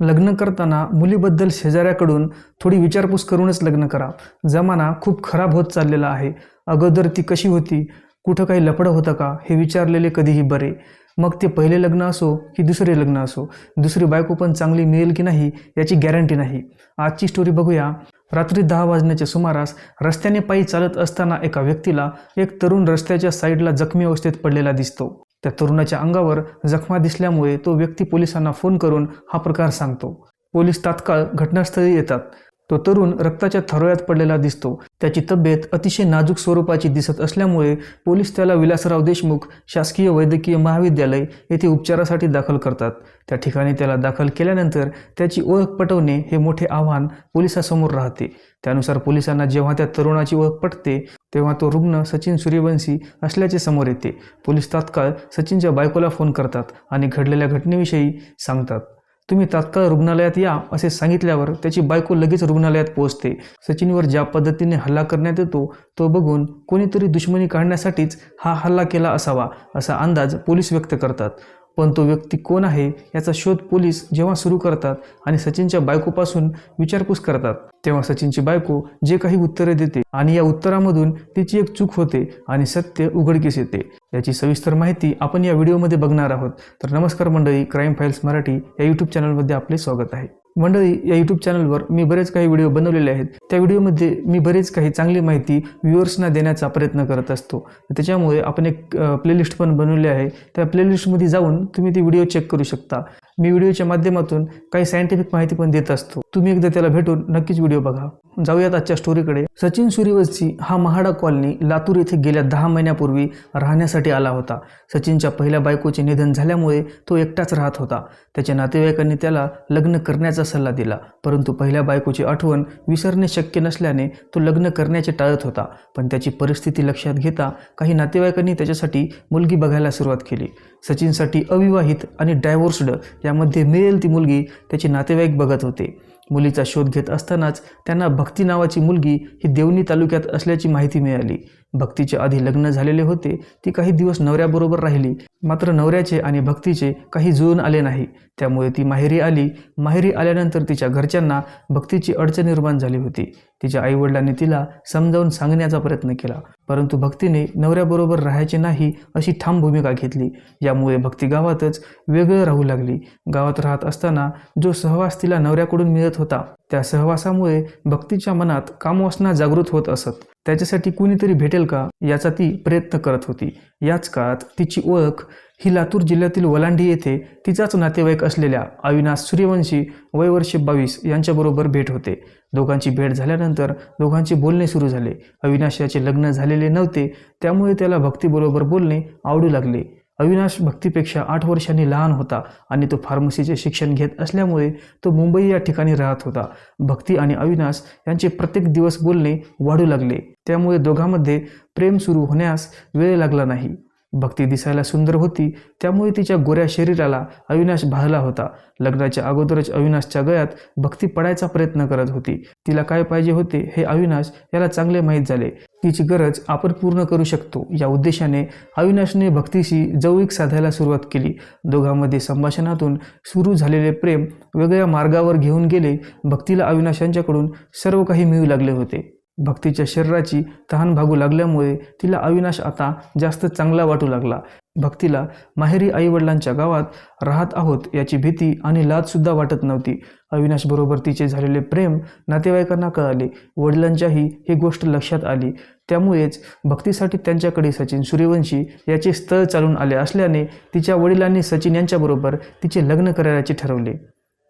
लग्न करताना मुलीबद्दल शेजाऱ्याकडून थोडी विचारपूस करूनच लग्न करा. जमाना खूप खराब होत चाललेला आहे. अगोदर ती कशी होती? कुठं काही लपडं होतं का? हे विचारलेले कधीही बरे. मग ते पहिले लग्न असो की दुसरे लग्न असो? दुसरी बायको पण चांगली मिळेल की नाही याची गॅरंटी नाही. आजची स्टोरी बघूया. रात्री दहा वाजण्याच्या सुमारास रस्त्याने पायी चालत असताना एका व्यक्तीला एक तरुण रस्त्याच्या साईडला जखमी अवस्थेत पडलेला दिसतो. त्या तरुणाच्या अंगावर जखमा दिसल्यामुळे तो व्यक्ती पोलिसांना फोन करून हा प्रकार सांगतो. पोलीस तात्काळ घटनास्थळी येतात. तो तरुण रक्ताच्या थरोळ्यात पडलेला दिसतो. त्याची तब्येत अतिशय नाजूक स्वरूपाची दिसत असल्यामुळे पोलीस त्याला विलासराव देशमुख शासकीय वैद्यकीय महाविद्यालय येथे उपचारासाठी दाखल करतात. त्या ठिकाणी त्याला दाखल केल्यानंतर त्याची ओळख पटवणे हे मोठे आव्हान पोलिसासमोर राहते. त्यानुसार पोलिसांना जेव्हा त्या तरुणाची ओळख पटते तेव्हा तो रुग्ण सचिन सूर्यवंशी असल्याचे समोर येते. पोलीस तात्काळ सचिनच्या बायकोला फोन करतात आणि घडलेल्या घटनेविषयी सांगतात. तुम्ही तात्काळ रुग्णालयात या असे सांगितल्यावर त्याची बायको लगेच रुग्णालयात पोहोचते. सचिनवर ज्या पद्धतीने हल्ला करण्यात येतो तो बघून कोणीतरी दुश्मनी काढण्यासाठीच हा हल्ला केला असावा असा अंदाज पोलीस व्यक्त करतात. पण तो व्यक्ती कोण आहे याचा शोध पोलीस जेव्हा सुरू करतात आणि सचिनच्या बायकोपासून विचारपूस करतात तेव्हा सचिनची बायको जे काही उत्तरे देते आणि या उत्तरामधून तिची एक चूक होते आणि सत्य उघडकीस येते. याची सविस्तर माहिती आपण या व्हिडिओमध्ये बघणार आहोत. तर नमस्कार मंडळी क्राईम फाईल्स मराठी या यूट्यूब चॅनलमध्ये आपले स्वागत आहे. मंडळी या यूट्यूब चॅनलवर मी बरेच काही व्हिडिओ बनवलेले आहेत. त्या व्हिडिओमध्ये मी बरेच काही चांगली माहिती व्ह्युअर्सना देण्याचा प्रयत्न करत असतो. त्याच्यामुळे आपण एक प्लेलिस्ट पण बनवली आहे. त्या प्लेलिस्टमध्ये जाऊन तुम्ही ती व्हिडिओ चेक करू शकता. मी व्हिडिओच्या माध्यमातून काही सायंटिफिक माहिती पण देत असतो. तुम्ही एकदा त्याला भेटून नक्कीच व्हिडिओ बघा. जाऊयात आजच्या स्टोरीकडे. सचिन सूर्यवंशी हा महाडा कॉलनी लातूर येथे गेल्या दहा महिन्यापूर्वी राहण्यासाठी आला होता. सचिनच्या पहिल्या बायकोचे निधन झाल्यामुळे तो एकटाच राहत होता. त्याच्या नातेवाईकांनी त्याला लग्न करण्याचा सल्ला दिला. परंतु पहिल्या बायकोची आठवण विसरणे शक्य नसल्याने तो लग्न करण्याचे टाळत होता. पण त्याची परिस्थिती लक्षात घेता काही नातेवाईकांनी त्याच्यासाठी मुलगी बघायला सुरुवात केली. सचिनसाठी अविवाहित आणि डायव्होर्स्ड यामध्ये मिळेल ती मुलगी त्याचे नातेवाईक बघत होते. मुलीचा शोध घेत असतानाच त्यांना भक्ती नावाची मुलगी ही देवणी तालुक्यात असल्याची माहिती मिळाली. भक्तीचे आधी लग्न झालेले होते ती काही दिवस नवऱ्याबरोबर राहिली. मात्र नवऱ्याचे आणि भक्तीचे काही जुळून आले नाही. त्यामुळे ती माहेरी आली. माहेरी आल्यानंतर तिच्या घरच्यांना भक्तीची अडचण निर्माण झाली होती. तिच्या आईवडिलांनी तिला समजावून सांगण्याचा प्रयत्न केला. परंतु भक्तीने नवऱ्याबरोबर राहायचे नाही अशी ठाम भूमिका घेतली. यामुळे भक्ती गावातच वेगळं राहू लागली. गावात राहत असताना जो सहवास तिला नवऱ्याकडून मिळत होता त्या सहवासामुळे भक्तीच्या मनात कामवासना जागृत होत असत. त्याच्यासाठी कुणीतरी भेटेल का याचा ती प्रयत्न करत होती. याच काळात तिची ओळख ही लातूर जिल्ह्यातील वलांडी येथे तिचाच नातेवाईक असलेल्या अविनाश सूर्यवंशी वयवर्षे बावीस यांच्याबरोबर भेट होते. दोघांची भेट झाल्यानंतर दोघांचे बोलणे सुरू झाले. अविनाश याचे लग्न झालेले नव्हते त्यामुळे त्याला भक्तीबरोबर बोलणे आवडू लागले. अविनाश भक्तीपेक्षा आठ वर्षांनी लहान होता आणि तो फार्मसीचे शिक्षण घेत असल्यामुळे तो मुंबई या ठिकाणी राहत होता. भक्ती आणि अविनाश यांचे प्रत्येक दिवस बोलणे वाढू लागले. त्यामुळे दोघांमध्ये प्रेम सुरू होण्यास वेळ लागला नाही. भक्ती दिसायला सुंदर होती. त्यामुळे तिच्या गोऱ्या शरीराला अविनाश भाजला होता. लग्नाच्या अगोदरच अविनाशच्या गळ्यात भक्ती पडायचा प्रयत्न करत होती. तिला काय पाहिजे होते हे अविनाश याला चांगले माहीत झाले. तिची गरज आपण पूर्ण करू शकतो. या उद्देशाने अविनाशने भक्तीशी जवळीक साधायला सुरुवात केली. दोघांमध्ये संभाषणातून सुरू झालेले प्रेम वेगळ्या मार्गावर घेऊन गेले. भक्तीला अविनाशांच्याकडून सर्व काही मिळू लागले होते. भक्तीच्या शरीराची तहान भागू लागल्यामुळे तिला अविनाश आता जास्त चांगला वाटू लागला. भक्तीला माहेरी आईवडिलांच्या गावात राहत आहोत याची भीती आणि लाजसुद्धा वाटत नव्हती. अविनाशबरोबर तिचे झालेले प्रेम नातेवाईकांना कळाले. वडिलांच्याही ही गोष्ट लक्षात आली. त्यामुळेच भक्तीसाठी त्यांच्याकडे सचिन सूर्यवंशी याचे स्थळ चालून आले असल्याने तिच्या वडिलांनी सचिन यांच्याबरोबर तिचे लग्न करायचे ठरवले.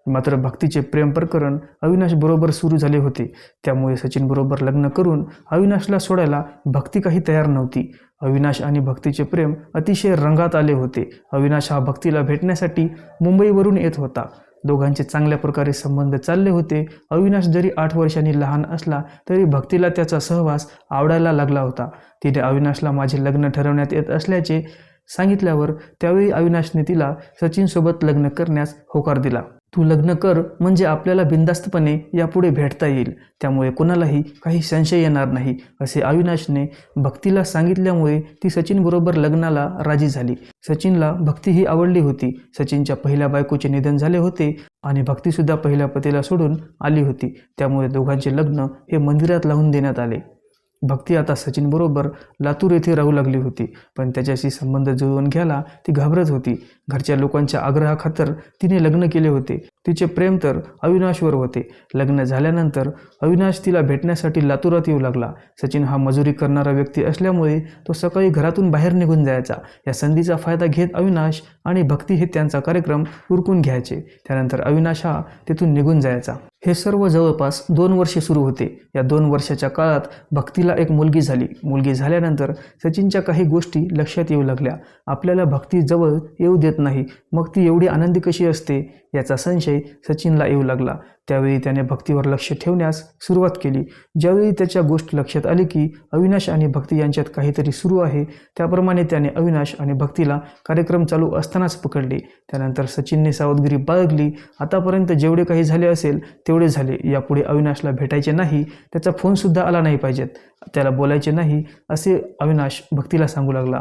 मात्र भक्तीचे प्रेम प्रकरण अविनाश बरोबर सुरू झाले होते. त्यामुळे सचिन बरोबर लग्न करून अविनाशला सोडायला भक्ती काही तयार नव्हती. अविनाश आणि भक्तीचे प्रेम अतिशय रंगात आले होते. अविनाश हा भक्तीला भेटण्यासाठी मुंबईवरून येत होता. दोघांचे चांगल्या प्रकारे संबंध चालले होते. अविनाश जरी आठ वर्षांनी लहान असला तरी भक्तीला त्याचा सहवास आवडायला लागला होता. तिने अविनाशला माझे लग्न ठरवण्यात येत असल्याचे सांगितल्यावर त्यावेळी अविनाशने तिला सचिनसोबत लग्न करण्यास होकार दिला. तू लग्न कर म्हणजे आपल्याला बिंदास्तपणे यापुढे भेटता येईल. त्यामुळे कोणालाही काही संशय येणार नाही असे अविनाशने भक्तीला सांगितल्यामुळे ती सचिनबरोबर लग्नाला राजी झाली. सचिनला भक्ती ही आवडली होती. सचिनच्या पहिल्या बायकोचे निधन झाले होते आणि भक्तीसुद्धा पहिल्या पतीला सोडून आली होती. त्यामुळे दोघांचे लग्न हे मंदिरात लावून देण्यात आले. भक्ती आता सचिनबरोबर लातूर येथे राहू लागली होती. पण त्याच्याशी संबंध जुळवून घ्यायला ती घाबरत होती. घरच्या लोकांच्या आग्रहाखातर तिने लग्न केले होते. तिचे प्रेम तर अविनाशवर होते. लग्न झाल्यानंतर अविनाश तिला भेटण्यासाठी लातूरात येऊ लागला. सचिन हा मजुरी करणारा व्यक्ती असल्यामुळे तो सकाळी घरातून बाहेर निघून जायचा. या संधीचा फायदा घेत अविनाश आणि भक्ती हे त्यांचा कार्यक्रम उरकून घ्यायचे. त्यानंतर अविनाश हा तिथून निघून जायचा. हे सर्व जवळपास दोन वर्षे सुरू होते. या दोन वर्षाच्या काळात भक्तीला एक मुलगी झाली. मुलगी झाल्यानंतर सचिनच्या काही गोष्टी लक्षात येऊ लागल्या. आपल्याला भक्ती जवळ येऊ देत नाही. मग ती एवढी आनंदी कशी असते याचा संशय सचिनला येऊ लागला. त्यावेळी त्याने भक्तीवर लक्ष ठेवण्यास सुरुवात केली. ज्यावेळी त्याच्या गोष्ट लक्षात आली की अविनाश आणि भक्ती यांच्यात काहीतरी सुरू आहे त्याप्रमाणे त्याने अविनाश आणि भक्तीला कार्यक्रम चालू असतानाच पकडले. त्यानंतर सचिनने सावधगिरी बाळगली. आतापर्यंत जेवढे काही झाले असेल तेवढे झाले. यापुढे अविनाशला भेटायचे नाही त्याचा फोनसुद्धा आला नाही पाहिजेत. त्याला बोलायचे नाही असे अविनाश भक्तीला सांगू लागला.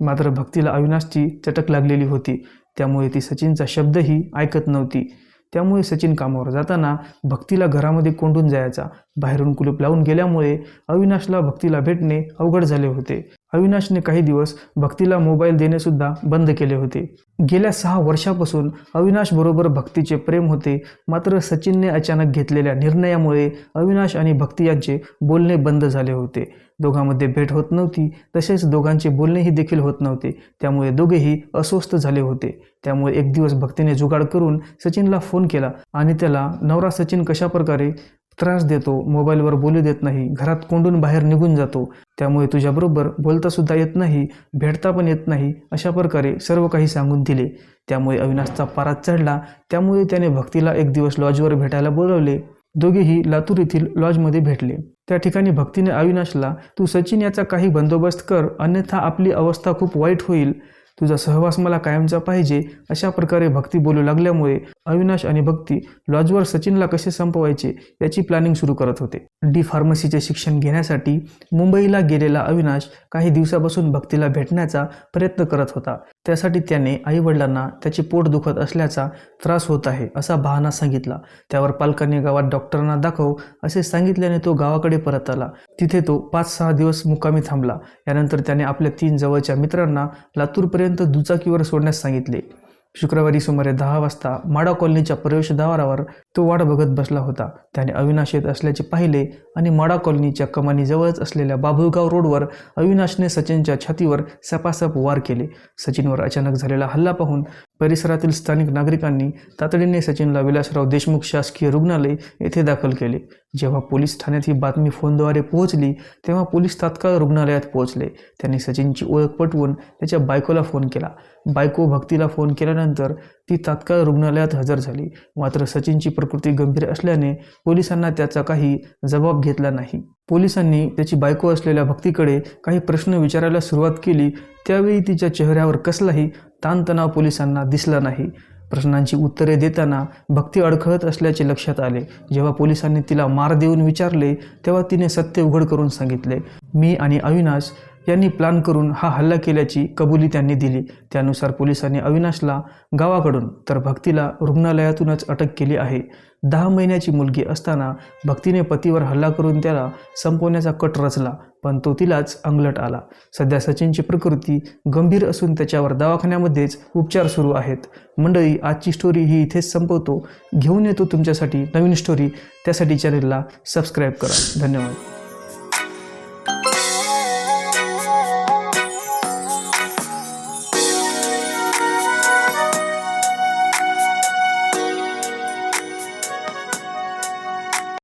मात्र भक्तीला अविनाशची चटक लागलेली होती. त्यामुळे ती सचिनचा शब्दही ऐकत नव्हती. त्यामुळे सचिन कामावर जाताना भक्तीला घरामध्ये कोंडून जायचा. बाहेरून कुलूप लावून गेल्यामुळे अविनाशला भक्तीला भेटणे अवघड झाले होते. अविनाशने काही दिवस भक्तीला मोबाईल देणेसुद्धा बंद केले होते. गेल्या सहा वर्षापासून अविनाशबरोबर भक्तीचे प्रेम होते. मात्र सचिनने अचानक घेतलेल्या निर्णयामुळे अविनाश आणि भक्ती यांचे बोलणे बंद झाले होते. दोघांमध्ये भेट होत नव्हती. तसेच दोघांचे बोलणेही देखील होत नव्हते. त्यामुळे दोघेही अस्वस्थ झाले होते. त्यामुळे एक दिवस भक्तीने जुगाड करून सचिनला फोन केला आणि त्याला नवरा सचिन कशा प्रकारे त्रास देतो? मोबाईलवर बोलू देत नाही. घरात कोंडून बाहेर निघून जातो. त्यामुळे तुझ्याबरोबर बोलतासुद्धा येत नाही भेटता पण येत नाही अशा प्रकारे सर्व काही सांगून दिले. त्यामुळे अविनाशचा पारा चढला. त्यामुळे त्याने भक्तीला एक दिवस लॉजवर भेटायला बोलवले. दोघेही लातूर येथील लॉजमध्ये भेटले. त्या ठिकाणी भक्तीने अविनाशला तू सचिन याचा काही बंदोबस्त कर अन्यथा आपली अवस्था खूप वाईट होईल. तुझा सहवास मला कायमचा पाहिजे अशा प्रकारे भक्ती बोलू लागल्यामुळे अविनाश आणि भक्ती लॉजवर सचिनला कसे संपवायचे याची प्लॅनिंग सुरू करत होते. डी फार्मसीचे शिक्षण घेण्यासाठी मुंबईला गेलेला अविनाश काही दिवसापासून भक्तीला भेटण्याचा प्रयत्न करत होता. त्यासाठी त्याने आईवडिलांना त्याचे पोट दुखत असल्याचा त्रास होत आहे असा बहाना सांगितला. त्यावर पालकांनी गावात डॉक्टरांना दाखव असे सांगितल्याने तो गावाकडे परत आला. तिथे तो पाच सहा दिवस मुक्कामी थांबला. यानंतर त्याने आपल्या तीन जवळच्या मित्रांना लातूरपर्यंत दुचाकीवर सोडण्यास सांगितले. शुक्रवारी सुमारे दहा वाजता माडा कॉलनीच्या प्रवेशद्वारावर तो वाट बघत बसला होता. त्याने अविनाश येत असल्याचे पाहिले आणि माडा कॉलनीच्या कमानीजवळच असलेल्या बाभुळगाव रोडवर अविनाशने सचिनच्या छातीवर सपासप वार केले. सचिनवर अचानक झालेला हल्ला पाहून परिसरातील स्थानिक नागरिकांनी तातडीने सचिनला विलासराव देशमुख शासकीय रुग्णालय येथे दाखल केले. जेव्हा पोलीस ठाण्यात ही बातमी फोनद्वारे पोहोचली तेव्हा पोलीस तात्काळ रुग्णालयात पोहोचले. त्यांनी सचिनची ओळख पटवून त्याच्या बायकोला फोन केला. बायको भक्तीला फोन केल्यानंतर ती तात्काळ रुग्णालयात हजर झाली. मात्र सचिनची प्रकृती गंभीर असल्याने पोलिसांना त्याचा काही जबाब घेतला नाही. पोलिसांनी त्याची बायको असलेल्या भक्तीकडे काही प्रश्न विचारायला सुरुवात केली. त्यावेळी तिच्या चेहऱ्यावर कसलाही ताणतणाव पोलिसांना दिसला नाही. प्रश्नांची उत्तरे देताना भक्ती अडखळत असल्याचे लक्षात आले. जेव्हा पोलिसांनी तिला मार देऊन विचारले तेव्हा तिने सत्य उघड करून सांगितले. मी आणि अविनाश यांनी प्लान करून हा हल्ला केल्याची कबुली त्यांनी दिली. त्यानुसार पोलिसांनी अविनाशला गावाकडून तर भक्तीला रुग्णालयातूनच अटक केली आहे. दहा महिन्याची मुलगी असताना भक्तीने पतीवर हल्ला करून त्याला संपवण्याचा कट रचला पण तो तिलाच अंगलट आला. सध्या सचिनची प्रकृती गंभीर असून त्याच्यावर दवाखान्यामध्येच उपचार सुरू आहेत. मंडळी आजची स्टोरी ही इथेच संपवतो. घेऊन येतो तुमच्यासाठी नवीन स्टोरी त्यासाठी चॅनलला सबस्क्राईब करा. धन्यवाद.